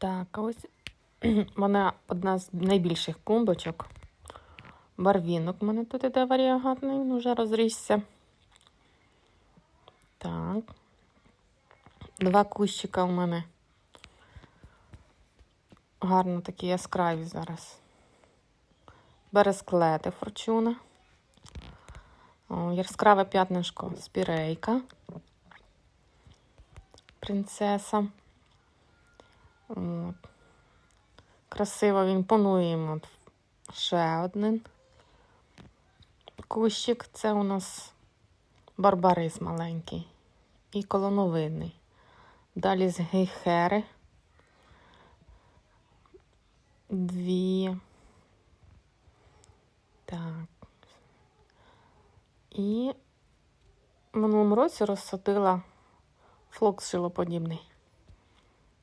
Так, а ось вона одна з найбільших клумбочок. Барвінок у мене тут іде варіагатний, він вже розрісся. Так. Два кущика у мене. Гарно такі яскраві зараз. Бересклети форчуна. Яскраве п'ятнишко спірейка. Принцеса. От. Красиво він панує йому ще один кущик. Це у нас барбарис маленький і колоновидний. Далі з гейхери. Дві. Так. І в минулому році розсадила флокс шилоподібний.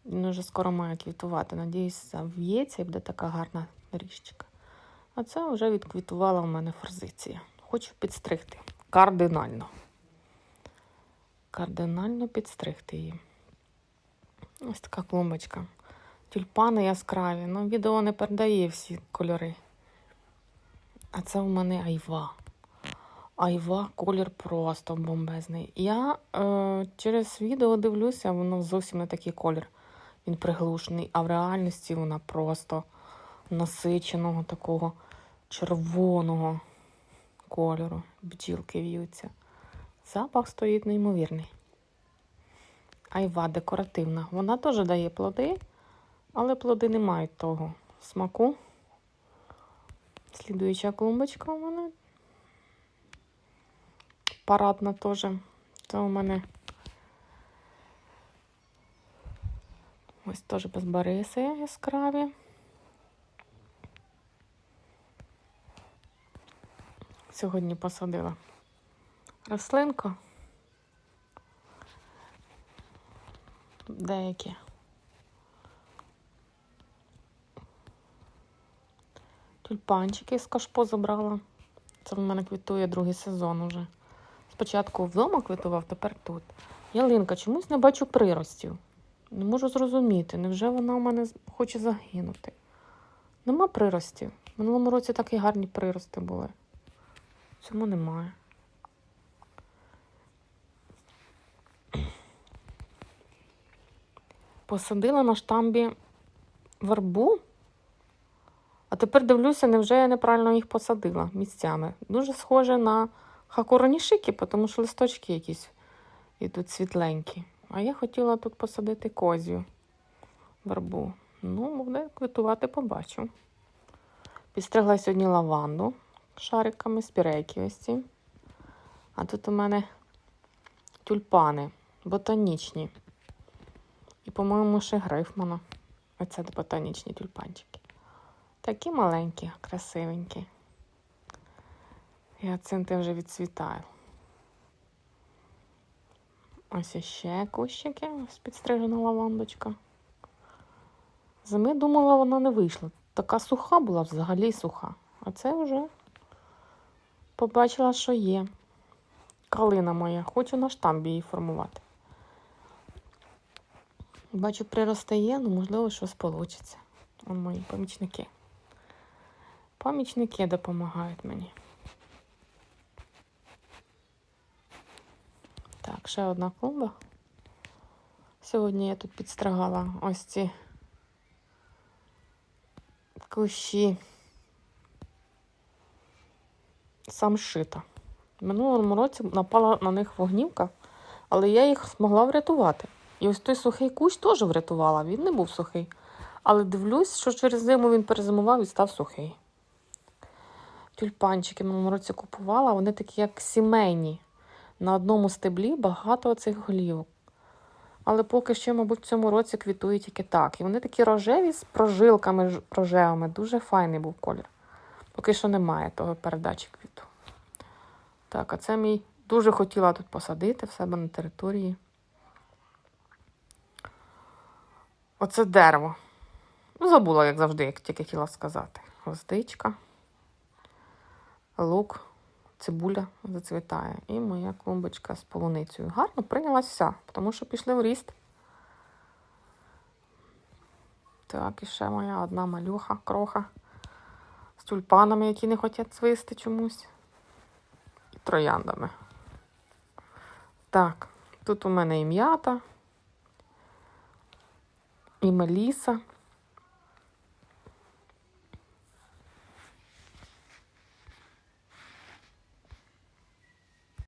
Він уже скоро має квітувати. Надіюсь, зав'ється і буде така гарна ріжчика. А це вже відквітувала у мене форзиція. Хочу підстригти. Кардинально. Кардинально підстригти її. Ось така клумбочка. Тюльпани яскраві. Ну, відео не передає всі кольори. А це у мене айва. Айва колір просто бомбезний. Я е, через відео дивлюся, воно зовсім не такий колір. Він приглушений, а в реальності вона просто насиченого такого червоного кольору. Бджілки в'ються. Запах стоїть неймовірний. Айва декоративна. Вона теж дає плоди, але плоди не мають того смаку. Слідуюча клумбочка у мене. Парадна теж. Це у мене ось теж безбариси яскраві. Сьогодні посадила рослинку. Деякі. Тюльпанчики з кашпо забрала. Це в мене квітує другий сезон уже. Спочатку вдома квітував, тепер тут. Ялинка, чомусь не бачу приростів. Не можу зрозуміти, невже вона у мене хоче загинути? Нема приростів. В минулому році такі гарні прирости були. Цьому немає. Посадила на штамбі вербу. А тепер дивлюся, невже я неправильно їх посадила місцями. Дуже схоже на хакуронішики, тому що листочки якісь ідуть світленькі. А я хотіла тут посадити козю вербу. Ну, буде квітувати, побачу. Підстригла сьогодні лаванду шариками спірейки ось. А тут у мене тюльпани ботанічні. І, по-моєму, ще грифмана. Оце ботанічні тюльпанчики. Такі маленькі, красивенькі. Гіацинти вже відцвітають. Ось іще кущики, ось підстрижена лавандочка. Зими думала, вона не вийшла. Така суха була, взагалі суха. А це вже побачила, що є. Калина моя. Хочу на штамбі її формувати. Бачу, приростає, ну, можливо, щось вийде. Вон мої помічники. Помічники допомагають мені. Ще одна клумба. Сьогодні я тут підстригала ось ці кущі самшита. В минулому році напала на них вогнівка, але я їх змогла врятувати. І ось той сухий кущ теж врятувала. Він не був сухий. Але дивлюсь, що через зиму він перезимував і став сухий. Тюльпанчики в минулому році купувала, вони такі, як сімейні. На одному стеблі багато цих голівок. Але поки що, мабуть, в цьому році квітують тільки так. І вони такі рожеві з прожилками рожевими. Дуже файний був колір. Поки що немає того передачі квіту. Так, а це мій дуже хотіла тут посадити в себе на території. Оце дерево. Ну, забула, як завжди, як тільки хотіла сказати. Гвоздичка, лук, цибуля зацвітає. І моя клумбочка з полуницею. Гарно прийнялась вся, тому що пішли в ріст. Так, і ще моя одна малюха, кроха. З тюльпанами, які не хочуть цвисти чомусь. І трояндами. Так, тут у мене і м'ята, і меліса.